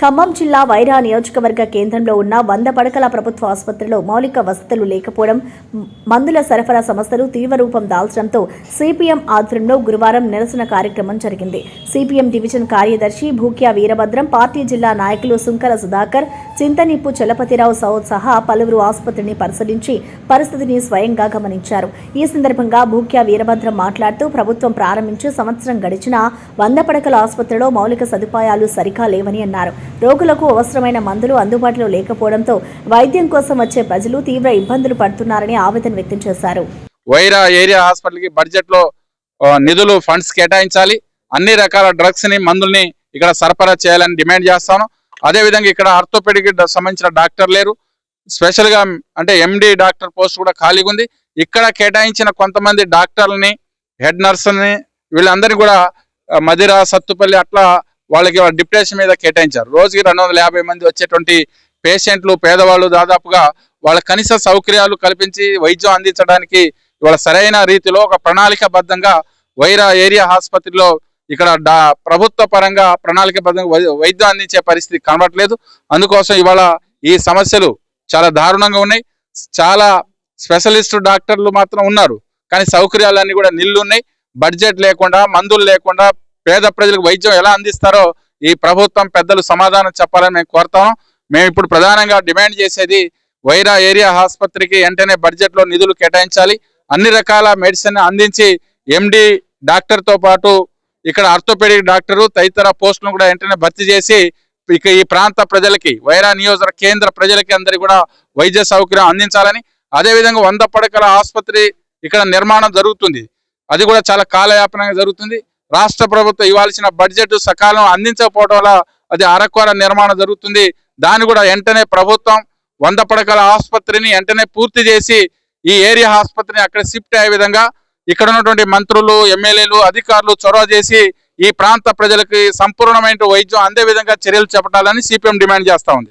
ఖమ్మం జిల్లా వైరా నియోజకవర్గ కేంద్రంలో ఉన్న వంద పడకల ప్రభుత్వ ఆసుపత్రిలో మౌలిక వసతులు లేకపోవడం మందుల సరఫరా సంస్థలు తీవ్ర రూపం దాల్చడంతో సిపిఎం ఆధ్వర్యంలో గురువారం నిరసన కార్యక్రమం జరిగింది. సిపిఎం డివిజన్ కార్యదర్శి భూక్యా వీరభద్రం పార్టీ జిల్లా నాయకులు సుంకర సుధాకర్ చింతనిప్పు చలపతిరావు సౌద్ సహా పలువురు ఆసుపత్రిని పరిశీలించి పరిస్థితిని స్వయంగా గమనించారు. ఈ సందర్భంగా భూక్యా వీరభద్రం మాట్లాడుతూ ప్రభుత్వం ప్రారంభించి సంవత్సరం గడిచినా వంద పడకల ఆసుపత్రిలో మౌలిక సదుపాయాలు సరిగా లేవని అన్నారు. రోగులకు అవసరమైన మందులు అందుబాటులో లేకపోవడంతో వైద్యం కోసం వచ్చే ప్రజలు తీవ్ర ఇబ్బందులు పడుతున్నారని ఆవేదన వ్యక్తం చేశారు. వైరా ఏరియా హాస్పిటల్కి బడ్జెట్లో నిధులు ఫండ్స్ కేటాయించాలి. అన్ని రకాల డ్రగ్స్ని మందుల్ని ఇక్కడ సరఫరా చేయాలని డిమాండ్ చేస్తాను. అదే విధంగా ఇక్కడ ఆర్థోపెడిక్ సంబంధించిన డాక్టర్ లేరు. స్పెషల్గా అంటే ఎండి డాక్టర్ పోస్ట్ కూడా ఖాళీగా ఉంది. ఇక్కడ కేటాయించిన కొంతమంది డాక్టర్లని హెడ్ నర్సుల్ని వీళ్ళందరినీ కూడా మదిరా మదిర సత్తుపల్లి అట్లా వాళ్ళకి డిప్రెషన్ మీద కేటాయించారు. రోజుకి రెండు వందల యాభై మంది వచ్చేటువంటి పేషెంట్లు పేదవాళ్ళు దాదాపుగా వాళ్ళ కనీస సౌకర్యాలు కల్పించి వైద్యం అందించడానికి ఇవాళ సరైన రీతిలో ఒక ప్రణాళికబద్ధంగా వైరా ఏరియా ఆసుపత్రిలో ఇక్కడ డా ప్రభుత్వ పరంగా ప్రణాళికబద్ధంగా వైద్యం అందించే పరిస్థితి కనబడట్లేదు అందుకోసం ఇవాళ ఈ సమస్యలు చాలా దారుణంగా ఉన్నాయి. చాలా స్పెషలిస్ట్ డాక్టర్లు మాత్రం ఉన్నారు. కానీ సౌకర్యాలన్నీ కూడా నిల్లు ఉన్నాయి బడ్జెట్ లేకుండా మందులు లేకుండా పేద ప్రజలకు వైద్యం ఎలా అందిస్తారో ఈ ప్రభుత్వం పెద్దలు సమాధానం చెప్పాలని మేము కోరుతాం. మేము ఇప్పుడు ప్రధానంగా డిమాండ్ చేసేది వైరా ఏరియా ఆసుపత్రికి వెంటనే బడ్జెట్లో నిధులు కేటాయించాలి. అన్ని రకాల మెడిసిన్ అందించి ఎండి డాక్టర్తో పాటు ఇక్కడ ఆర్థోపెడిక్ డాక్టరు తదితర పోస్టులను కూడా వెంటనే భర్తీ చేసి ఇక ఈ ప్రాంత ప్రజలకి వైరా నియోజక కేంద్ర ప్రజలకి అందరికి కూడా వైద్య సౌకర్యం అందించాలని. అదే విధంగా వంద పడకల ఆసుపత్రి ఇక్కడ నిర్మాణం జరుగుతుంది. అది కూడా చాలా కాలయాపనంగా జరుగుతుంది. రాష్ట్ర ప్రభుత్వం ఇవ్వాల్సిన బడ్జెట్ సకాలం అందించకపోవడం వల్ల అది అరకొర నిర్మాణం జరుగుతుంది. దాన్ని కూడా వెంటనే ప్రభుత్వం వంద పడకల ఆసుపత్రిని వెంటనే పూర్తి చేసి ఈ ఏరియా ఆసుపత్రిని అక్కడ షిఫ్ట్ అయ్యే విధంగా ఇక్కడ ఉన్నటువంటి మంత్రులు ఎమ్మెల్యేలు అధికారులు చొరవ చేసి ఈ ప్రాంత ప్రజలకి సంపూర్ణమైన వైద్యం అందే విధంగా చర్యలు చేపట్టాలని సిపిఎం డిమాండ్ చేస్తా ఉంది.